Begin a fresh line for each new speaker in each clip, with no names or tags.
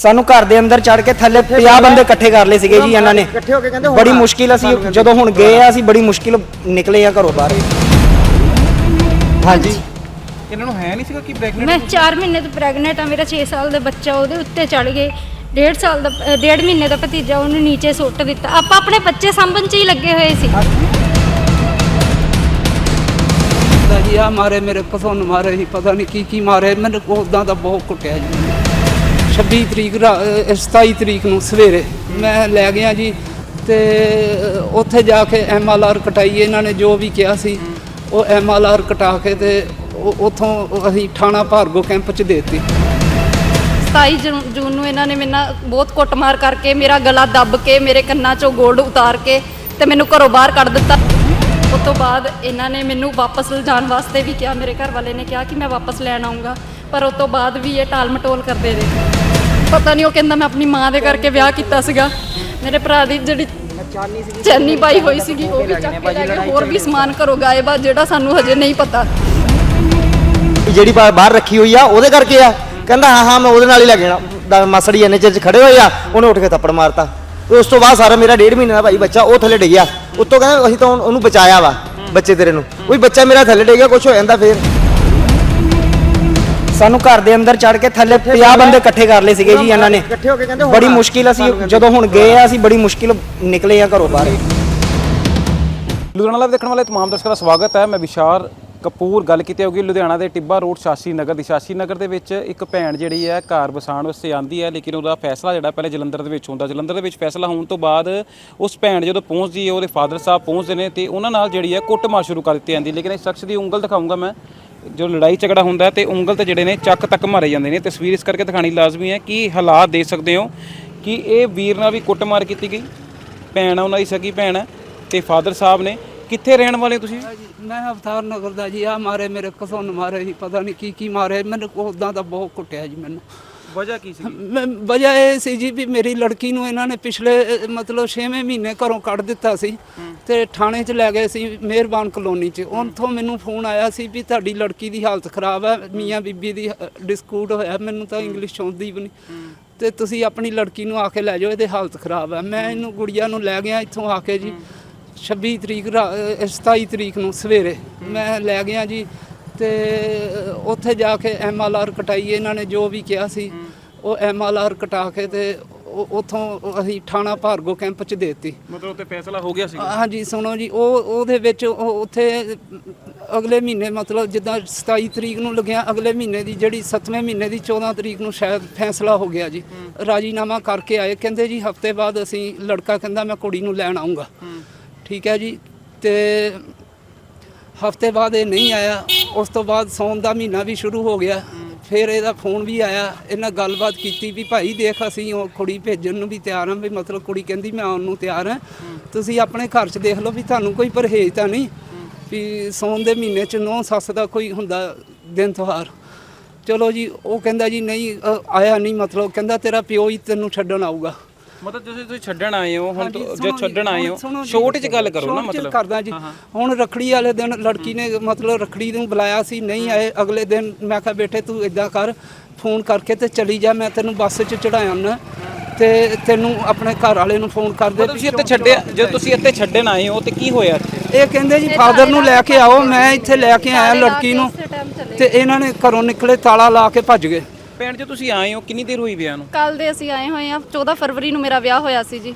ਸਾਨੂੰ ਘਰ ਦੇ ਅੰਦਰ ਚੜ ਕੇ ਥੱਲੇ 50 ਬੰਦੇ ਇਕੱਠੇ ਕਰ ਲਏ ਸੀਗੇ ਜੀ ਇਹਨਾਂ ਨੇ।
ਇਕੱਠੇ ਹੋ ਕੇ ਕਹਿੰਦੇ ਹੁਣ
ਬੜੀ। ਮੁਸ਼ਕਿਲ ਅਸੀਂ ਜਦੋਂ ਹੁਣ ਗਏ ਆ ਅਸੀਂ ਬੜੀ ਮੁਸ਼ਕਿਲ ਨਿਕਲੇ ਆ ਘਰੋਂ ਬਾਹਰ। ਹਾਂਜੀ।
ਇਹਨਾਂ ਨੂੰ ਹੈ ਨਹੀਂ ਸੀਗਾ ਕਿ ਪ੍ਰੈਗਨੈਂਟ
ਮੈਂ 4 ਮਹੀਨੇ ਤੋਂ ਪ੍ਰੈਗਨੈਂਟ ਆ ਮੇਰਾ 6 ਸਾਲ ਦਾ ਬੱਚਾ ਉਹਦੇ ਉੱਤੇ ਚੜ ਗਏ। ਡੇਢ ਸਾਲ ਦਾ ਅ, ਡੇਢ ਮਹੀਨੇ ਦਾ ਭਤੀਜਾ ਉਹਨੂੰ ਨੀਚੇ ਸੁੱਟ ਦਿੱਤਾ। ਆਪਾਂ ਆਪਣੇ ਬੱਚੇ ਸਾਂਭਣ 'ਚ ਹੀ ਲੱਗੇ ਹੋਏ ਸੀ।
ਦਾ ਜੀ ਆ ਮਾਰੇ ਮੇਰੇ ਪਸੰਦ ਮਾਰੇ ਸੀ ਪਤਾ ਨਹੀਂ ਕੀ ਕੀ ਮਾਰੇ। ਮੈਨੂੰ ਉਦਾਂ ਦਾ ਬਹੁਤ ਕੁੱਟਿਆ ਜੀ। 26 ਤਰੀਕ ਰਾ- ਅਹ 27 ਤਰੀਕ ਨੂੰ ਸਵੇਰੇ ਮੈਂ ਲੈ ਗਿਆ ਜੀ ਤੇ ਉੱਥੇ ਜਾ ਕੇ ਐਮਐਲਆਰ ਕਟਾਈ, ਇਹਨਾਂ ਨੇ ਜੋ ਵੀ ਕਿਹਾ ਸੀ, ਉਹ ਐਮਐਲਆਰ ਕਟਾ ਕੇ ਤੇ ਉਹ- ਉੱਥੋਂ ਅਸੀਂ ਥਾਣਾ ਭਾਰਗੋ ਕੈਂਪ ਚ ਦੇਤੀ।
27 ਜੂਨ ਜੂਨ ਨੂੰ ਇਹਨਾਂ ਨੇ ਮੇਰੇ ਬਹੁਤ ਕੁੱਟਮਾਰ ਕਰਕੇ ਮੇਰਾ ਗਲਾ ਦੱਬ ਕੇ, ਮੇਰੇ ਕੰਨਾਂ 'ਚੋਂ ਗੋਲਡ ਉਤਾਰ ਕੇ ਤੇ ਮੈਨੂੰ ਘਰੋਂ ਬਾਹਰ ਕੱਢ ਦਿੱਤਾ। ਉਸ ਤੋਂ ਬਾਅਦ ਇਹਨਾਂ ਨੇ ਮੈਨੂੰ ਵਾਪਸ ਲਿਜਾਣ ਵਾਸਤੇ ਵੀ ਕਿਹਾ, ਮੇਰੇ ਘਰ ਵਾਲੇ ਨੇ ਕਿਹਾ ਕਿ ਮੈਂ ਵਾਪਸ ਲੈਣ ਆਉਂਗਾ ਪਰ ਉਸ ਤੋਂ ਬਾਅਦ ਵੀ ਇਹ ਟਾਲ ਮਟੋਲ ਕਰਦੇ ਰਹੇ। ਪਤਾ ਨਹੀਂ ਉਹ ਕਹਿੰਦਾ ਮੈਂ ਆਪਣੀ ਮਾਂ ਦੇ ਕਰਕੇ ਵਿਆਹ ਕੀਤਾ ਸੀਗਾ। ਮੇਰੇ ਭਰਾ ਦੀ ਜਿਹੜੀ ਚੈਨੀ ਪਾਈ ਹੋਈ ਸੀਗੀ, ਉਹ ਵੀ ਚੱਕ ਕੇ ਲੈ ਗਏ। ਹੋਰ ਵੀ ਸਮਾਨ ਘਰੋਂ ਗਾਇਬ ਆ, ਜਿਹੜਾ ਸਾਨੂੰ ਹਜੇ ਨਹੀਂ ਪਤਾ।
ਜਿਹੜੀ ਬਾਹਰ ਰੱਖੀ ਹੋਈ ਆ, ਉਹਦੇ ਕਰਕੇ ਆ। ਕਹਿੰਦਾ, ਹਾਂ ਹਾਂ, ਮੈਂ ਉਹਦੇ ਨਾਲ ਹੀ ਲੈ ਜਾਣਾ। ਮਾਸੜੀ ਇੰਨੇ ਚਿਰ 'ਚ ਖੜੇ ਹੋਏ ਆ, ਉਹਨੇ ਉੱਠ ਕੇ ਥੱਪੜ ਮਾਰਤਾ। ਤੇ ਉਸ ਤੋਂ ਬਾਅਦ ਸਾਰਾ ਮੇਰਾ ਡੇਢ ਮਹੀਨੇ ਦਾ ਭਾਈ ਬੱਚਾ ਉਹ ਥੱਲੇ ਡਿੱਗਿਆ। ਉੱਤੋਂ ਕਹਿੰਦਾ, ਅਸੀਂ ਤਾਂ ਉਹਨੂੰ- ਬਚਾਇਆ ਵਾ, ਬੱਚੇ ਤੇਰੇ ਨੂੰ। ਕੋਈ ਬੱਚਾ ਮੇਰਾ ਥੱਲੇ ਡਿੱਗਿਆ ਕੁਝ ਹੋ ਜਾਂਦਾ ਫੇਰ।
ਸਾਨੂੰ ਘਰ ਦੇ ਅੰਦਰ ਚੜ ਕੇ ਥੱਲੇ 50 ਬੰਦੇ ਇਕੱਠੇ ਕਰ ਲਏ ਸੀਗੇ ਜੀ ਇਹਨਾਂ ਨੇ।
ਇਕੱਠੇ ਹੋ ਕੇ ਕਹਿੰਦੇ ਹੁਣ
ਬੜੀ। ਮੁਸ਼ਕਿਲ ਅਸੀਂ ਜਦੋਂ ਹੁਣ ਗਏ ਆ। ਅਸੀਂ ਬੜੀ ਮੁਸ਼ਕਿਲ ਨਿਕਲੇ ਆ ਘਰੋਂ ਬਾਹਰ।
ਲੁਧਿਆਣਾ ਲਾਈਵ ਦੇਖਣ ਵਾਲੇ ਤਮਾਮ ਦਰਸ਼ਕਾਂ ਦਾ ਸਵਾਗਤ ਹੈ। ਮੈਂ ਵਿਸ਼ਾਲ ਕਪੂਰ ਗੱਲ ਕੀਤੀ ਹੋਗੀ ਲੁਧਿਆਣਾ ਦੇ ਟਿੱਬਾ ਰੋਡ ਸ਼ਾਸੀ ਨਗਰ ਦੀ। ਸ਼ਾਸੀ ਨਗਰ ਦੇ ਵਿੱਚ ਇੱਕ ਭੈਣ ਜਿਹੜੀ ਹੈ ਘਰ ਵਸਾਉਣ ਵਾਸਤੇ ਆਂਦੀ ਹੈ ਲੇਕਿਨ ਉਹਦਾ ਫੈਸਲਾ ਜਿਹੜਾ ਪਹਿਲੇ ਜਲੰਧਰ ਦੇ ਵਿੱਚ ਹੁੰਦਾ। ਜਲੰਧਰ ਦੇ ਵਿੱਚ ਫੈਸਲਾ ਹੋਣ ਤੋਂ ਬਾਅਦ ਉਸ ਭੈਣ ਜਦੋਂ ਪਹੁੰਚਦੀ ਹੈ ਉਹਦੇ ਫਾਦਰ ਸਾਹਿਬ ਪਹੁੰਚਦੇ ਨੇ ਤੇ ਉਹਨਾਂ ਨਾਲ ਜਿਹੜੀ ਹੈ ਕੁੱਟਮਾਰ ਸ਼ੁਰੂ ਕਰ ਦਿੱਤੀ ਜਾਂਦੀ ਲੇਕਿਨ ਇਸ ਸ਼ਖਸ ਦੀ ਉਂਗਲ ਦਿਖਾਉਂਗਾ ਮੈਂ। ਜੋ ਲੜਾਈ ਝਗੜਾ ਹੁੰਦਾ ਹੈ ਤੇ ਉਂਗਲ ਤੇ ਜਿਹੜੇ ਨੇ ਚੱਕ ਤੱਕ ਮਾਰੇ ਜਾਂਦੇ ਨੇ। ਤਸਵੀਰ ਇਸ ਕਰਕੇ ਦਿਖਾਣੀ ਲਾਜ਼ਮੀ ਹੈ ਕਿ ਹਾਲਾਤ ਦੇਖ ਸਕਦੇ ਹੋ ਕਿ ਇਹ ਵੀਰ ਨਾਲ ਵੀ ਕੁੱਟਮਾਰ ਕੀਤੀ ਗਈ। ਭੈਣ ਉਹਨਾਂ ਦੀ ਸਗੀ ਭੈਣ ਹੈ ਤੇ ਫਾਦਰ ਸਾਹਿਬ ਨੇ। ਕਿੱਥੇ ਰਹਿਣ ਵਾਲੇ ਤੁਸੀਂ?
ਮੈਂ ਅਵਤਾਰ ਨਗਰ ਦਾ ਜੀ। ਆ ਮਾਰੇ ਮੇਰੇ ਪਸੰਦ ਮਾਰੇ ਜੀ, ਪਤਾ ਨਹੀਂ ਕੀ ਕੀ ਮਾਰੇ। ਮੈਨੂੰ ਉਦਾਂ ਦਾ ਬਹੁਤ ਕੁੱਟਿਆ ਜੀ ਮੈਨੂੰ।
ਵਜ੍ਹਾ ਕੀ ਸੀ
ਮੈਂ- ਵਜ੍ਹਾ ਇਹ ਸੀ ਜੀ ਵੀ ਮੇਰੀ ਲੜਕੀ ਨੂੰ ਇਹਨਾਂ ਨੇ ਪਿਛਲੇ ਮਤਲਬ 6ਵੇਂ ਮਹੀਨੇ ਘਰੋਂ ਕੱਢ ਦਿੱਤਾ ਸੀ ਤੇ ਥਾਣੇ 'ਚ ਲੈ ਗਏ ਸੀ ਮਿਹਰਬਾਨ ਕਲੋਨੀ 'ਚ। ਉੱਥੋਂ ਮੈਨੂੰ ਫੋਨ ਆਇਆ ਸੀ ਵੀ ਤੁਹਾਡੀ ਲੜਕੀ ਦੀ ਹਾਲਤ ਖਰਾਬ ਹੈ ਮੀਆਂ ਬੀਬੀ ਦੀ ਡਿਸਕੂਟ ਹੋਇਆ ਮੈਨੂੰ ਤਾਂ ਇੰਗਲਿਸ਼ ਆਉਂਦੀ ਵੀ ਨਹੀਂ। ਤੇ ਤੁਸੀਂ ਆਪਣੀ ਲੜਕੀ ਨੂੰ ਆ ਕੇ ਲੈ ਜਾਓ ਇਹਦੀ ਹਾਲਤ ਖਰਾਬ ਹੈ। ਮੈਂ ਇਹਨੂੰ ਗੁੜੀਆ ਨੂੰ ਲੈ ਗਿਆ ਇੱਥੋਂ ਆ ਕੇ ਜੀ। 26 ਤਰੀਕ ਰਾ- ਅਹ, 27 ਤਰੀਕ ਨੂੰ ਸਵੇਰੇ ਮੈਂ ਲੈ ਗਿਆ ਜੀ। ਤੇ ਉੱਥੇ ਜਾ ਕੇ ਐਮਐਲਆਰ ਕਟਾਈ ਇਹਨਾਂ ਨੇ ਜੋ ਵੀ ਕਿਹਾ ਸੀ ਉਹ ਐਮਐਲਆਰ ਕਟਾ ਕੇ ਤੇ ਉੱਥੋਂ ਅਸੀਂ ਥਾਣਾ ਭਾਰਗੋ ਕੈਂਪ ਚ ਦੇਤੀ।
ਮਤਲਬ ਤੇ ਫੈਸਲਾ ਹੋ ਗਿਆ ਸੀ
ਹਾਂਜੀ ਸੁਣੋ ਜੀ ਉਹ ਉਹਦੇ ਵਿੱਚ ਉਹ ਉੱਥੇ ਅਗਲੇ ਮਹੀਨੇ ਮਤਲਬ ਜਿੱਦਾਂ 27 ਤਰੀਕ ਨੂੰ ਲੱਗਿਆ ਅਗਲੇ ਮਹੀਨੇ ਦੀ ਜਿਹੜੀ 7ਵੇਂ ਮਹੀਨੇ ਦੀ 14 ਤਰੀਕ ਨੂੰ ਸ਼ਾਇਦ ਫੈਸਲਾ ਹੋ ਗਿਆ ਜੀ। ਰਾਜੀਨਾਮਾ ਕਰਕੇ ਆਏ ਕਹਿੰਦੇ ਜੀ ਹਫ਼ਤੇ ਬਾਅਦ ਅਸੀਂ ਲੜਕਾ ਕਹਿੰਦਾ ਮੈਂ ਕੁੜੀ ਨੂੰ ਲੈਣ ਆਉਂਗਾ ਠੀਕ ਹੈ ਜੀ ਤੇ ਹਫ਼ਤੇ ਬਾਅਦ ਇਹ ਨਹੀਂ ਆਇਆ। ਉਸ ਤੋਂ ਬਾਅਦ ਸੌਣ ਦਾ ਮਹੀਨਾ ਵੀ ਸ਼ੁਰੂ ਹੋ ਗਿਆ। ਫਿਰ ਇਹਦਾ ਫੋਨ ਵੀ ਆਇਆ ਇਹਨਾਂ ਗੱਲਬਾਤ ਕੀਤੀ ਵੀ ਭਾਈ ਦੇਖ ਅਸੀਂ ਉਹ ਕੁੜੀ ਭੇਜਣ ਨੂੰ ਵੀ ਤਿਆਰ ਹਾਂ ਵੀ ਮਤਲਬ ਕੁੜੀ ਕਹਿੰਦੀ ਮੈਂ ਆਉਣ ਨੂੰ ਤਿਆਰ ਹਾਂ। ਤੁਸੀਂ ਆਪਣੇ ਘਰ 'ਚ ਦੇਖ ਲਓ ਵੀ ਤੁਹਾਨੂੰ ਕੋਈ ਪਰਹੇਜ਼ ਤਾਂ ਨਹੀਂ। ਵੀ ਸੌਣ ਦੇ ਮਹੀਨੇ 'ਚ ਨੌ ਸੱਸ ਦਾ ਕੋਈ ਹੁੰਦਾ ਦਿਨ ਤਿਉਹਾਰ। ਚਲੋ ਜੀ ਉਹ ਕਹਿੰਦਾ ਜੀ ਨਹੀਂ ਅ, ਆਇਆ ਨਹੀਂ ਮਤਲਬ ਕਹਿੰਦਾ ਤੇਰਾ ਪਿਓ ਹੀ ਤੈਨੂੰ ਛੱਡਣ ਆਊਗਾ।
ਮਤਲਬ ਤੁਸੀਂ ਤੁਸੀਂ ਛੱਡਣ ਆਏ ਹੋ ਹੁਣ ਤੋਂ- ਜੇ ਛੱਡਣ ਆਏ ਹੋ ਛੋਟ 'ਚ ਗੱਲ ਕਰੋ ਨਾ ਮਤਲਬ।
ਕਰਦਾ ਜੀ। ਹੁਣ ਰਖੜੀ ਵਾਲੇ ਦਿਨ ਲੜਕੀ ਨੇ ਮਤਲਬ ਰਖੜੀ ਨੂੰ ਬੁਲਾਇਆ ਸੀ ਨਹੀਂ ਆਏ ਅਗਲੇ ਦਿਨ ਮੈਂ ਕਿਹਾ ਬੇਟੇ ਤੂੰ ਇਦਾਂ ਕਰ ਫੋਨ ਕਰਕੇ ਤੇ ਚਲੀ ਜਾ ਮੈਂ ਤੈਨੂੰ ਬੱਸ 'ਚ ਚੜਾਇਆ ਤੇ ਤੈਨੂੰ ਆਪਣੇ ਘਰ ਵਾਲੇ ਨੂੰ ਫੋਨ ਕਰ ਦੇ
ਮਤਲਬ ਤੁਸੀਂ ਇੱਥੇ ਛੱਡਿਆ ਜੇ ਤੁਸੀਂ ਇੱਥੇ ਛੱਡਣ ਆਏ ਹੋ ਤੇ ਕੀ ਹੋਇਆ ਇੱਥੇ?
ਇਹ ਕਹਿੰਦੇ ਜੀ ਫਾਦਰ ਨੂੰ ਲੈ ਕੇ ਆਓ ਮੈਂ ਇੱਥੇ ਲੈ ਕੇ ਆਇਆ ਲੜਕੀ ਨੂੰ। ਤੇ ਇਹਨਾਂ ਨੇ ਘਰੋਂ ਨਿਕਲੇ ਤਾਲਾ ਲਾ ਕੇ ਭੱਜ ਗਏ।
ਭੈਣ ਜੇ ਤੁਸੀਂ ਆਏ ਹੋ? ਕਿੰਨੀ ਦੇਰ ਹੋਈ ਵਿਆਹ ਨੂੰ?
ਕੱਲ ਦੇ ਅਸੀਂ ਆਏ ਹੋਏ ਆ 14 ਫਰਵਰੀ ਨੂੰ ਮੇਰਾ ਵਿਆਹ ਹੋਇਆ ਸੀ ਜੀ।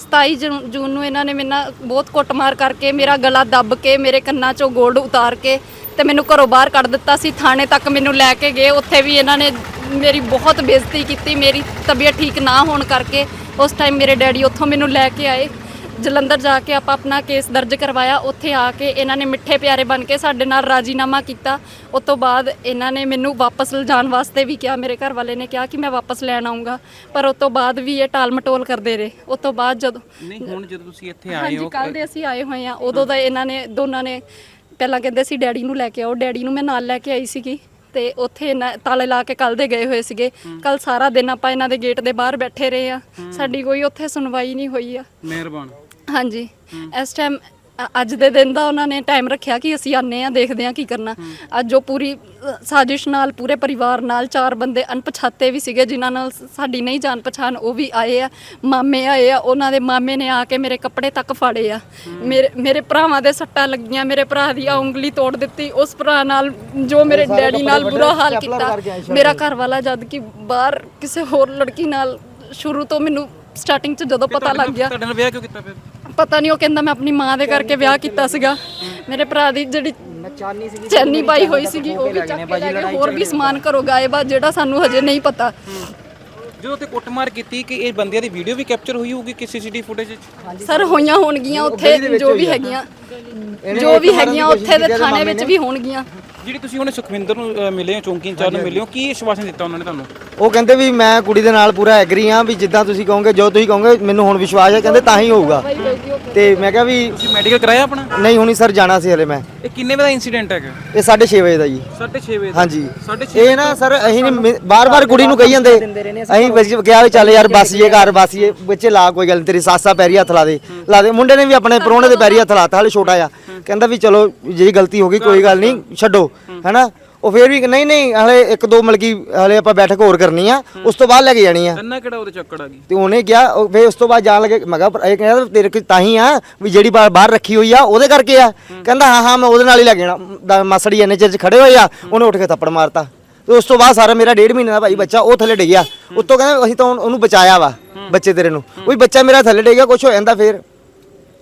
27 ਜੂਨ- ਜੂਨ ਨੂੰ ਇਹਨਾਂ ਨੇ ਮੇਰੇ ਨਾਲ ਬਹੁਤ ਕੁੱਟਮਾਰ ਕਰਕੇ ਮੇਰਾ ਗਲਾ ਦੱਬ ਕੇ ਮੇਰੇ ਕੰਨਾਂ 'ਚੋਂ 골ਡ ਉਤਾਰ ਕੇ ਤੇ ਮੈਨੂੰ ਘਰੋਂ ਬਾਹਰ ਕੱਢ ਦਿੱਤਾ ਸੀ। ਥਾਣੇ ਤੱਕ ਮੈਨੂੰ ਲੈ ਕੇ ਗਏ। ਉੱਥੇ ਵੀ ਇਹਨਾਂ ਨੇ ਮੇਰੀ ਬਹੁਤ ਬੇਇੱਜ਼ਤੀ ਕੀਤੀ। ਮੇਰੀ ਤਬੀਅਤ ਠੀਕ ਨਾ ਹੋਣ ਕਰਕੇ ਉਸ ਟਾਈਮ ਮੇਰੇ ਡੈਡੀ ਉੱਥੋਂ ਮੈਨੂੰ ਲੈ ਕੇ ਆਏ। ਜਲੰਧਰ ਜਾ ਕੇ ਆਪਾਂ ਆਪਣਾ ਕੇਸ ਦਰਜ ਕਰਵਾਇਆ ਉੱਥੇ ਆ ਕੇ ਇਹਨਾਂ ਨੇ ਮਿੱਠੇ ਪਿਆਰੇ ਬਣ ਕੇ ਸਾਡੇ ਨਾਲ ਰਾਜੀਨਾਮਾ ਕੀਤਾ। ਉਸ ਤੋਂ ਬਾਅਦ ਇਹਨਾਂ ਨੇ ਮੈਨੂੰ ਵਾਪਸ ਲਿਜਾਣ ਵਾਸਤੇ ਵੀ ਕਿਹਾ ਮੇਰੇ ਘਰ ਵਾਲੇ ਨੇ ਕਿਹਾ ਕਿ ਮੈਂ ਵਾਪਸ ਲੈਣ ਆਉਂਗਾ ਪਰ ਉਸ ਤੋਂ ਬਾਅਦ ਵੀ ਇਹ ਟਾਲ ਮਟੋਲ ਕਰਦੇ ਰਹੇ। ਉਸ ਤੋਂ ਬਾਅਦ ਜਦੋਂ
ਨਹੀਂ ਹੁਣ ਜਦੋਂ ਤੁਸੀਂ ਇੱਥੇ ਆਏ
ਹਾਂਜੀ
ਹੋ
ਕੱਲ ਦੇ ਅਸੀਂ ਆਏ ਹੋਏ ਆ ਉਦੋਂ ਦਾ ਇਹਨਾਂ ਨੇ ਦੋਨਾਂ ਨੇ ਪਹਿਲਾਂ ਕਹਿੰਦੇ ਸੀ ਡੈਡੀ ਨੂੰ ਲੈ ਕੇ ਆਓ। ਡੈਡੀ ਨੂੰ ਮੈਂ ਨਾਲ ਲੈ ਕੇ ਆਈ ਸੀਗੀ। ਤੇ ਉੱਥੇ ਇਹਨਾਂ- ਤਾਲੇ ਲਾ ਕੇ ਕੱਲ ਦੇ ਗਏ ਹੋਏ ਸੀਗੇ। ਕੱਲ ਸਾਰਾ ਦਿਨ ਆਪਾਂ ਇਹਨਾਂ ਦੇ ਗੇਟ ਦੇ ਬਾਹਰ ਬੈਠੇ ਰਹੇ ਆ। ਸਾਡੀ ਕੋਈ ਉੱਥੇ ਸੁਣਵਾਈ ਨਹੀਂ ਹੋਈ ਆ।
ਮਿਹਰਬਾਨ।
ਹਾਂਜੀ। ਇਸ ਟਾਈਮ ਅ- ਅੱਜ ਦੇ ਦਿਨ ਦਾ ਉਹਨਾਂ ਨੇ ਟਾਈਮ ਰੱਖਿਆ ਕਿ ਅਸੀਂ ਆਨੇ ਆ ਦੇਖਦੇ ਆ ਕੀ ਕਰਨਾ। ਅੱਜ ਉਹ ਪੂਰੀ ਅ, ਸਾਜ਼ਿਸ਼ ਨਾਲ ਪੂਰੇ ਪਰਿਵਾਰ ਨਾਲ ਚਾਰ ਬੰਦੇ ਅਣਪਛਾਤੇ ਵੀ ਸੀਗੇ ਜਿਨ੍ਹਾਂ ਨਾਲ ਸ- ਸਾਡੀ ਨਹੀਂ ਜਾਣ ਪਛਾਣ ਉਹ ਵੀ ਆਏ ਆ। ਮਾਮੇ ਆਏ ਆ ਉਹਨਾਂ ਦੇ ਮਾਮੇ ਨੇ ਆ ਕੇ ਮੇਰੇ ਕੱਪੜੇ ਤੱਕ ਫਾੜੇ ਆ। ਮੇਰੇ ਮੇਰੇ ਭਰਾਵਾਂ ਦੇ ਸੱਟਾਂ ਲੱਗੀਆਂ ਮੇਰੇ ਭਰਾ ਦੀ ਆ ਉਂਗਲੀ ਤੋੜ ਦਿੱਤੀ ਉਸ ਭਰਾ ਨਾਲ ਜੋ ਮੇਰੇ ਡੈਡੀ ਨਾਲ ਬੁਰਾ ਹਾਲ ਕੀਤਾ। ਮੇਰਾ ਘਰ ਵਾਲਾ ਜਦ ਕਿ ਬਾਹਰ ਕਿਸੇ ਹੋਰ ਲੜਕੀ ਨਾਲ ਸ਼ੁਰੂ ਤੋਂ ਮੈਨੂੰ ਸਟਾਰਟਿੰਗ 'ਚ ਜਦੋਂ ਪਤਾ ਲੱਗ ਗਿਆ।
ਤੁਹਾਡੇ ਨਾਲ ਵਿਆਹ ਕਿਉਂ ਕੀਤਾ ਫਿਰ?
ਪਤਾ ਨਹੀਂ ਉਹ ਕਹਿੰਦਾ ਮੈਂ ਆਪਣੀ ਮਾਂ ਦੇ ਕਰਕੇ ਵਿਆਹ ਕੀਤਾ ਸੀਗਾ। ਮੇਰੇ ਭਰਾ ਦੀ ਜਿਹੜੀ
ਚਾਨੀ ਸੀਗੀ
ਚੈਨੀ ਪਾਈ ਹੋਈ ਸੀਗੀ ਉਹ ਵੀ ਚੱਕ ਕੇ ਲੈ ਗਏ ਹੋਰ ਵੀ ਸਮਾਨ ਘਰੋਂ ਗਾਇਬ ਆ ਜਿਹੜਾ ਸਾਨੂੰ ਹਜੇ ਨਹੀਂ ਪਤਾ।
ਜਦੋਂ ਤੇ ਕੁੱਟਮਾਰ ਕੀਤੀ ਕਿ ਇਹ ਬੰਦਿਆਂ ਦੀ ਵੀਡੀਓ ਵੀ ਕੈਪਚਰ ਹੋਈ ਹੋਊਗੀ ਕਿ ਸੀਸੀਟੀਵੀ ਫੁਟੇਜ ਵਿੱਚ?
ਸਰ ਹੋਈਆਂ ਹੋਣਗੀਆਂ ਉੱਥੇ ਜੋ ਵੀ ਹੈਗੀਆਂ। ਜੋ ਵੀ ਹੈਗੀਆਂ ਉੱਥੇ ਦੇ ਥਾਣੇ ਵਿੱਚ ਵੀ ਹੋਣਗੀਆਂ।
ਜਿਹੜੀ ਤੁਸੀਂ ਉਹਨੇ ਸੁਖਵਿੰਦਰ ਨੂੰ ਮਿਲੇ ਹੋ ਚੌਂਕੀ ਇੰਚਾਰਜ ਨੂੰ ਮਿਲੇ ਹੋ ਕੀ ਆਸ਼ਵਾਸਨ ਦਿੱਤਾ ਉਹਨਾਂ ਨੇ ਤੁਹਾਨੂੰ?
ਉਹ ਕਹਿੰਦੇ ਵੀ ਮੈਂ ਕੁੜੀ ਦੇ ਨਾਲ ਪੂਰਾ ਐਗਰੀ ਆ ਵੀ ਜਿੱਦਾਂ ਤੁਸੀਂ ਕਹੋਗੇ ਜੋ ਤੁਸੀਂ ਕਹੋਗੇ ਮੈਨੂੰ ਹੁਣ ਵਿਸ਼ਵਾਸ ਹੈ ਕਹਿੰਦੇ ਤਾਂ ਹੀ ਹੋਊਗਾ। ਤੇ ਮੈਂ ਕਿਹਾ ਵੀ
ਤੁਸੀਂ ਮੈਡੀਕਲ ਕਰਾਇਆ ਆਪਣਾ?
ਨਹੀਂ ਹੁਣੀ ਸਰ ਜਾਣਾ ਸੀ ਹਲੇ ਮੈਂ।
ਇਹ ਕਿੰਨੇ ਵਜੇ ਦਾ ਇਨਸੀਡੈਂਟ ਹੈਗਾ?
ਇਹ 6:30 ਵਜੇ ਦਾ ਜੀ।
6:30 ਵਜੇ ਦਾ?
ਹਾਂਜੀ।
6:30
ਇਹ ਨਾ ਸਰ ਅਸੀਂ ਬਾਰ-ਬਾਰ ਕੁੜੀ ਨੂੰ ਕਹੀ ਜਾਂਦੇ। ਅਸੀਂ ਬਸ ਕਿਹਾ ਵੀ ਚੱਲ ਯਾਰ ਬਸ ਇਹ ਘਰ ਬਸ ਇਹ ਬੱਚੇ ਲਾ ਕੋਈ ਗੱਲ ਨੀ, ਤੇਰੀ ਸਾਸਾ ਪੈਰੀ ਹੱਥ ਲਾ ਦੇ। ਲਾ ਦੇ। ਮੁੰਡੇ ਨੇ ਵੀ ਆਪਣੇ ਪਰੋਣੇ ਦੇ ਪੈਰੀ ਹੱਥ ਲਾਤਾ ਹਲੇ ਛੋਟਾ ਆ ਕਹਿੰਦਾ ਵੀ ਚਲੋ ਜਿਹੜੀ ਗਲਤੀ ਹੋ ਗਈ ਕੋਈ ਗੱਲ ਨਹੀਂ ਛੱਡੋ ਹੈਨਾ? ਉਹ ਫੇਰ ਵੀ ਨਹੀਂ ਨਹੀਂ ਹਲੇ ਇੱਕ ਦੋ ਮਲਕੀ ਹਲੇ ਆਪਾਂ ਬੈਠਕ ਹੋਰ ਕਰਨੀ ਆ ਉਸ ਤੋਂ ਬਾਅਦ ਲੈ ਕੇ ਜਾਣੀ ਆ।
ਅੰਨਾ ਕਿਹੜਾ ਉਹਦੇ ਚੱਕੜ ਆ ਗਈ?
ਤੇ ਉਹਨੇ ਕਿਹਾ ਉਹ ਫੇਰ ਉਸ ਤੋਂ ਬਾਅਦ ਜਾਣ ਲੱਗੇ ਮੈਂ ਕਿਹਾ ਇਹ ਕਹਿੰਦਾ ਤੇਰੇ ਕੋਲ ਤਾਂ ਹੀ ਆ ਵੀ ਜਿਹੜੀ ਬਾਹਰ ਬਾਹਰ ਰੱਖੀ ਹੋਈ ਆ ਉਹਦੇ ਕਰਕੇ ਆ। ਕਹਿੰਦਾ ਹਾਂ ਹਾਂ ਮੈਂ ਉਹਦੇ ਨਾਲ ਹੀ ਲੱਗ ਜਾਣਾ। ਮਾਸੜੀ ਇੰਨੇ ਚਿਰ ਚ ਖੜੇ ਹੋਏ ਆ ਉਹਨੇ ਉੱਠ ਕੇ ਥੱਪੜ ਮਾਰਤਾ। ਤੇ ਉਸ ਤੋਂ ਬਾਅਦ ਸਾਰਾ ਮੇਰਾ ਡੇਢ ਮਹੀਨੇ ਦਾ ਭਾਈ ਬੱਚਾ ਉਹ ਥੱਲੇ ਡਿੱਗਿਆ ਉੱਤੋਂ ਕਹਿੰਦਾ ਅਸੀਂ ਤਾਂ ਉਹਨੂੰ- ਉਹਨੂੰ ਬਚਾਇਆ ਵਾ ਬੱਚੇ ਤੇਰੇ ਨੂੰ। ਉਹ ਵੀ ਬੱਚਾ ਮੇਰਾ ਥੱਲੇ ਡਿੱਗਿਆ ਕੁਝ ਹੋ ਜਾਂਦਾ ਫੇਰ।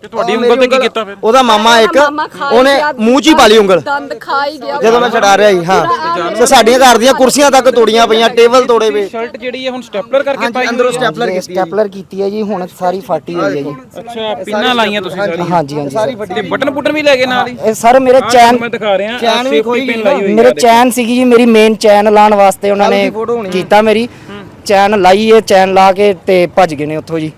ਤੇ ਤੁਹਾਡੀ
ਉਹ
ਉਂਗਲ ਤੇ
ਮੇਰੀ
ਕੀ ਕੀਤਾ ਫਿਰ?
ਉਹਦਾ ਮਾਮਾ ਇੱਕ
ਮਾਮਾ ਖਾ
ਉਹਨੇ
ਗਿਆ,
ਮੂੰਹ 'ਚ ਹੀ ਪਾਲੀ ਉਂਗਲ।
ਦੰਦ ਖਾ ਹੀ ਗਿਆ।
ਜਦੋਂ ਮੈਂ ਛਡਾ ਰਿਹਾ ਸੀ ਹਾਂ। ਤੇ ਸਾਡੀਆਂ ਘਰ ਦੀਆਂ ਕੁਰਸੀਆਂ ਤੱਕ ਤੋੜੀਆਂ ਪਈਆਂ ਟੇਬਲ ਤੋੜੇ ਵੇ
ਸ਼ਰਟ ਜਿਹੜੀ ਹੈ ਹੁਣ ਸਟੈਪਲਰ ਕਰਕੇ ਪਾਈ
ਅੰਦਰੋਂ
ਹੈ।
ਸਟੈਪਲਰ ਕੀਤੀ
ਸਟੈਪਲਰ ਕੀਤੀ ਹੈ ਜੀ ਹੁਣ ਸਾਰੀ ਫਾਟੀ ਹੋਈ ਹੈ ਜੀ।
ਅੱਛਾ ਪਿੰਨਾਂ ਲਾਈਆਂ ਤੁਸੀਂ ਸਾਰੀ।
ਹਾਂਜੀ ਹਾਂਜੀ
ਤੇ ਬਟਨ ਬੁਟਨ ਵੀ ਲੈ ਗਏ ਨਾਲ ਹੀ?
ਇਹ ਸਰ ਮੇਰੇ ਚੈਨ
ਮੈਂ ਦਿਖਾ ਰਿਹਾ
ਚੈਨ ਵੀ ਖੋਈ
ਪਿੰਨ ਲਾਈ ਹੋਈ
ਮੇਰੇ
ਹੈ
ਚੈਨ ਸੀਗੀ ਜੀ ਮੇਰੀ ਮੇਨ ਚੈਨ ਲਾਉਣ ਵਾਸਤੇ ਉਹਨਾਂ ਨੇ ਕੀਤਾ ਮੇਰੀ। ਚੈਨ ਲਾਈ ਇਹ ਚੈਨ ਲਾ ਕੇ ਤੇ ਭੱਜ ਗਏ ਨੇ ਉੱਥੋਂ ਜੀ।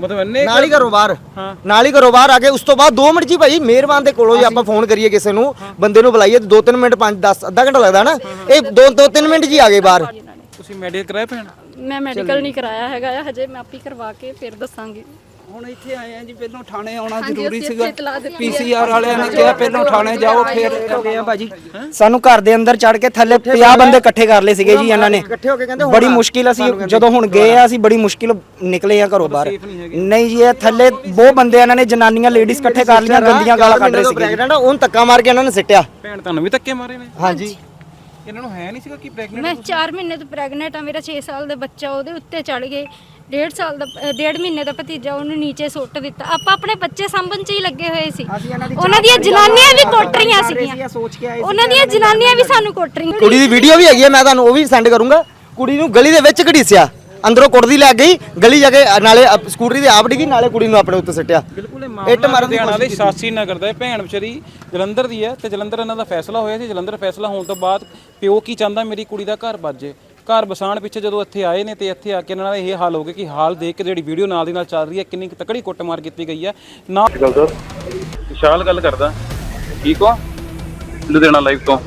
ਮਤਲਬ ਇੰਨੇ
ਨਾਲ ਹੀ ਘਰੋਂ ਬਾਹਰ।
ਹਾਂ।
ਨਾਲ ਹੀ ਘਰੋਂ ਬਾਹਰ ਆ ਕੇ ਉਸ ਤੋਂ ਬਾਅਦ 2 ਮਿੰਟ ਜੀ ਭਾਈ ਮਿਹਰਬਾਨ ਦੇ ਕੋਲੋਂ ਜੇ ਆਪਾਂ ਫੋਨ ਕਰੀਏ ਕਿਸੇ ਨੂੰ ਬੰਦੇ ਨੂੰ ਬੁਲਾਈਏ 2-3 ਮਿੰਟ 5-10 ਅੱਧਾ ਘੰਟਾ ਲੱਗਦਾ ਨਾ। ਇਹ 2-3 ਮਿੰਟ ਜੀ ਆ ਗਏ ਬਾਹਰ।
ਤੁਸੀਂ ਮੈਡੀਕਲ ਕਰਾਇਆ ਭੈਣ?
ਮੈਂ ਮੈਡੀਕਲ ਨਹੀਂ ਕਰਾਇਆ ਹੈਗਾ ਆ ਹਜੇ ਮੈਂ ਆਪੀ ਕਰਵਾ ਕੇ ਫਿਰ ਦੱਸਾਂਗੀ।
ਹੁਣ ਇੱਥੇ ਆਏ ਆ ਜੀ ਪਹਿਲਾਂ ਥਾਣੇ ਆਉਣਾ ਜ਼ਰੂਰੀ ਸੀਗਾ। ਪੀਸੀਆਰ ਵਾਲਿਆਂ ਨੇ ਕਿਹਾ ਪਹਿਲਾਂ ਥਾਣੇ ਜਾਓ ਫਿਰ
ਕਰਦੇ ਆ। ਭਾਜੀ। ਸਾਨੂੰ ਘਰ ਦੇ ਅੰਦਰ ਚੜ ਕੇ ਥੱਲੇ 50 ਬੰਦੇ ਇਕੱਠੇ ਕਰ ਲਏ ਸੀਗੇ ਜੀ ਇਹਨਾਂ ਨੇ।
ਇਕੱਠੇ ਹੋ ਕੇ ਕਹਿੰਦੇ
ਬੜੀ ਮੁਸ਼ਕਿਲ ਅਸੀਂ ਜਦੋਂ ਹੁਣ ਗਏ ਆ। ਅਸੀਂ ਬੜੀ ਮੁਸ਼ਕਿਲ ਨਿਕਲੇ ਆ ਘਰੋਂ ਬਾਹਰ। ਨਹੀਂ ਜੀ ਇਹ ਥੱਲੇ ਬਹੁਤ ਬੰਦੇ ਇਹਨਾਂ ਨੇ ਜਨਾਨੀਆਂ ਲੇਡੀਜ਼ ਇਕੱਠੇ ਕਰ ਲੀਆਂ ਗੰਦੀਆਂ ਗਾਲਾਂ ਕੱਢ ਰਹੇ ਸੀਗੇ
ਉਹਨੂੰ ਧੱਕਾ ਮਾਰ ਕੇ ਇਹਨਾਂ ਨੇ ਸਿੱਟਿਆ।
ਭੈਣ ਤੁਹਾਨੂੰ ਵੀ ਧੱਕੇ ਮਾਰੇ ਨੇ?
ਹਾਂਜੀ।
ਇਹਨਾਂ ਨੂੰ ਹੈ ਨਹੀਂ ਸੀਗਾ ਕਿ ਪ੍ਰੈਗਨੈਂਟ
ਮੈਂ 4 ਮਹੀਨੇ ਤੋਂ ਪ੍ਰੈਗਨੈਂਟ ਆ ਮੇਰਾ 6 ਸਾਲ ਦਾ ਬੱਚਾ ਉਹਦੇ ਉੱਤੇ ਚੜ ਗਏ। ਡੇਢ ਸਾਲ ਦਾ ਅ, ਡੇਢ ਮਹੀਨੇ ਦਾ ਭਤੀਜਾ ਉਹਨੂੰ ਨੀਚੇ ਸੁੱਟ ਦਿੱਤਾ। ਆਪਾਂ ਆਪਣੇ ਬੱਚੇ ਸਾਂਭਣ 'ਚ ਹੀ ਲੱਗੇ ਹੋਏ ਸੀ। ਉਹਨਾਂ ਦੀਆਂ ਜਨਾਨੀਆਂ ਵੀ ਕੋਟ ਰਹੀਆਂ ਸੀਗੀਆਂ।
ਸੋਚ ਕੇ ਆਏ
ਉਹਨਾਂ ਦੀਆਂ ਜਨਾਨੀਆਂ ਵੀ ਸਾਨੂੰ ਕੋਟ ਰਹੀਆਂ
ਕੁੜੀ ਦੀ ਵੀਡੀਓ ਵੀ ਹੈਗੀ ਹੈ ਮੈਂ ਤੁਹਾਨੂੰ ਉਹ ਵੀ ਸੈਂਡ ਕਰੂੰਗਾ। ਕੁੜੀ ਨੂੰ ਗਲੀ ਦੇ ਵਿੱਚ ਘੜੀਸਿਆ। ਅੰਦਰੋਂ ਕੁੜਦੀ ਲੈ ਗਈ ਗਲੀ ਜਾ ਕੇ ਨਾਲੇ ਅਪ- ਸਕੂਟਰੀ ਦੇ ਆਪ ਡਿੱਗੀ ਨਾਲੇ ਕੁੜੀ ਨੂੰ ਆਪਣੇ ਉੱਤੇ ਸਿੱਟਿਆ।
ਬਿਲਕੁਲ ਇਹ
ਇੱਟ ਮਾਰਨ ਦੀ
ਲੁਧਿਆਣਾ ਦੇ ਸ਼ਾਸੀ ਨਗਰ ਦਾ ਹੈ। ਭੈਣ ਵਿਚਾਰੀ ਜਲੰਧਰ ਦੀ ਹੈ ਤੇ ਜਲੰਧਰ ਇਹਨਾਂ ਦਾ ਫੈਸਲਾ ਹੋਇਆ ਸੀ। ਜਲੰਧਰ ਫੈਸਲਾ ਹੋਣ ਤੋਂ ਬਾਅਦ ਪਿਓ ਕੀ ਚਾਹੁੰਦਾ? ਮੇਰੀ ਕੁੜੀ ਦਾ ਘਰ ਵੱਜੇ। ਘਰ ਬਸਾਣ ਪਿੱਛੇ ਜਦੋਂ ਇੱਥੇ ਆਏ ਨੇ ਤੇ ਇੱਥੇ ਆ ਕੇ ਇਹਨਾਂ ਦਾ ਇਹ ਹਾਲ ਹੋ ਗਿਆ ਕਿ ਹਾਲ ਦੇਖ ਕੇ ਜਿਹੜੀ ਵੀਡੀਓ ਨਾਲ ਦੀ ਨਾਲ ਚੱਲ ਰਹੀ ਹੈ ਕਿੰਨੀ ਕੁ ਤਕੜੀ ਕੁੱਟਮਾਰ ਕੀਤੀ ਗਈ ਹੈ। ਨਾ
ਗੱਲ ਸਰ
ਵਿਸ਼ਾਲ ਗੱਲ ਕਰਦਾ। ਠੀਕ ਹੋ? ਲੁਧਿਆਣਾ ਲਾਈਵ ਤੋਂ।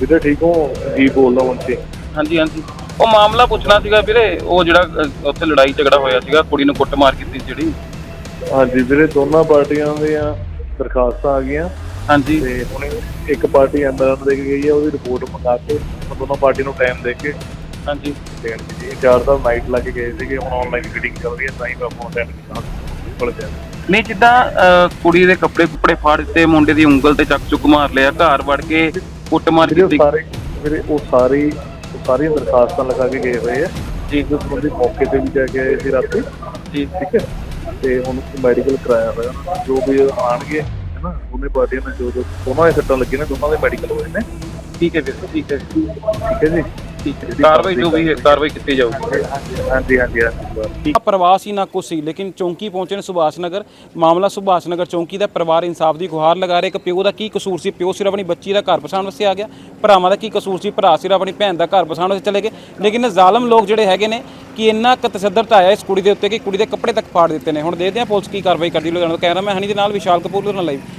ਵੀਰੇ ਠੀਕ ਹੋ ਜੀ ਬੋਲਦਾ ਮੁੰਸ਼ੀ
ਹਾਂਜੀ ਹਾਂਜੀ। ਉਹ ਮਾਮਲਾ ਪੁੱਛਣਾ ਸੀਗਾ ਵੀਰੇ ਉਹ ਜਿਹੜਾ ਅ, ਉੱਥੇ ਲੜਾਈ ਝਗੜਾ ਹੋਇਆ ਸੀਗਾ ਕੁੜੀ ਨੂੰ ਕੁੱਟਮਾਰ ਕੀਤੀ ਜਿਹੜੀ।
ਹਾਂਜੀ ਵੀਰੇ ਦੋਨਾਂ ਪਾਰਟੀਆਂ ਦੀਆਂ ਦਰਖਾਸਤਾਂ ਆ ਗਈਆਂ।
ਹਾਂਜੀ।
ਤੇ ਹੁਣ ਇੱਕ ਪਾਰਟੀ ਅੰਦਰ ਦੇ ਕੇ ਗਈ ਹੈ ਉਹਦੀ ਰਿਪੋਰਟ ਮੰਗਾ ਕੇ ਦੋਨੋਂ ਪਾਰਟੀ ਨੂੰ ਟਾਈਮ ਦੇ ਕੇ
ਹਾਂਜੀ।
ਦੇਣ ਦੀ ਚਾਰ ਦਾ ਨਾਈਟ ਲਾ ਕੇ ਗਏ ਸੀਗੇ ਹੁਣ ਆਨਲਾਈਨ ਮੀਟਿੰਗ ਚੱਲ ਰਹੀ ਹੈ ਤਾਂ ਹੀ ਮੈਂ ਫੋਨ ਟਾਈਮ ਕੀਤਾ। ਕੋਲ ਜਾ।
ਨਹੀਂ ਜਿੱਦਾਂ ਅ, ਕੁੜੀ ਦੇ ਕੱਪੜੇ ਕੁੱਪੜੇ ਫਾੜ ਦਿੱਤੇ ਮੁੰਡੇ ਦੀ ਉਂਗਲ ਤੇ ਚੱਕ ਚੁੱਕ ਮਾਰ ਲਿਆ ਘਰ ਵੜ ਕੇ ਕੁੱਟਮਾਰ
ਵੀਰੇ ਉਹ
ਕੀਤੀ।
ਸਾਰੇ ਵੀਰੇ ਉਹ ਸਾਰੇ ਸਾਰੀਆਂ ਦਰਖਾਸਤਾਂ ਲਗਾ ਕੇ ਗਏ ਹੋਏ ਆ।
ਜੀ।
ਜਿਸ ਸੰਬੰਧੀ ਮੌਕੇ ਤੇ ਵੀ ਜਾ ਕੇ ਆਏ ਸੀ ਰਾਤੀ।
ਜੀ।
ਠੀਕ ਹੈ। ਤੇ ਹੁਣ ਮੈਡੀਕਲ ਕਰਾਇਆ ਹੋਇਆ। ਜੋ ਵੀ ਆਣਗੇ ਹੈਨਾ ਉਹਨੇ ਪਾਰਟੀਆਂ ਨੇ ਜੋ ਜੋ ਦੋਨਾਂ ਦੇ ਸੱਟਾਂ ਲੱਗੀਆਂ ਨੇ ਦੋਨਾਂ ਦੇ ਮੈਡੀਕਲ ਹੋਏ ਨੇ।
ਠੀਕ ਹੈ ਵੀਰ ਠੀਕ ਹੈ
ਠੀਕ ਹੈ ਜੀ।
ਕਾਰਵਾਈ ਜੋ ਵੀ ਹੈ ਕਾਰਵਾਈ ਕੀਤੀ ਜਾਊਗੀ।
ਹਾਂਜੀ ਹਾਂਜੀ ਹਾਂਜੀ।
ਆ ਪ੍ਰਵਾਸ ਹੀ ਨਾ ਕੁਛ ਸੀ ਲੇਕਿਨ ਚੌਂਕੀ ਪਹੁੰਚੇ ਨੇ ਸੁਭਾਸ਼ ਨਗਰ। ਮਾਮਲਾ ਸੁਭਾਸ਼ ਨਗਰ ਚੌਂਕੀ ਦਾ ਪਰਿਵਾਰ ਇਨਸਾਫ ਦੀ ਗੁਹਾਰ ਲਗਾ ਰਿਹਾ। ਇੱਕ ਪਿਓ ਦਾ ਕੀ ਕਸੂਰ ਸੀ? ਪਿਓ ਸਿਰ ਆਪਣੀ ਬੱਚੀ ਦਾ ਘਰ ਬਸਾਉਣ ਵਾਸਤੇ ਆ ਗਿਆ। ਭਰਾਵਾਂ ਦਾ ਕੀ ਕਸੂਰ ਸੀ? ਭਰਾ ਸਿਰ ਆਪਣੀ ਭੈਣ ਦਾ ਘਰ ਬਸਾਉਣ ਵਾਸਤੇ ਚਲੇ ਗਏ। ਲੇਕਿਨ ਇਹ ਜ਼ਾਲਮ ਲੋਕ ਜਿਹੜੇ ਹੈਗੇ ਨੇ ਕਿ ਇੰਨਾ ਕੁ ਤਸੱਦਰਤ ਆਇਆ ਇਸ ਕੁੜੀ ਦੇ ਉੱਤੇ ਕਿ ਕੁੜੀ ਦੇ ਕੱਪੜੇ ਤੱਕ ਫਾੜ ਦਿੱਤੇ ਨੇ। ਹੁਣ ਦੇਖਦੇ ਹਾਂ ਪੁਲਿਸ ਕੀ ਕਾਰਵਾਈ ਕਰਦੀ ਲੁਧਿਆਣਾ ਤੋਂ ਕੈਮਰਾ ਮੈਂ ਹਨੀ ਦੇ ਨਾਲ ਵਿਸ਼ਾਲ ਕਪੂਰ ਲਾਈਵ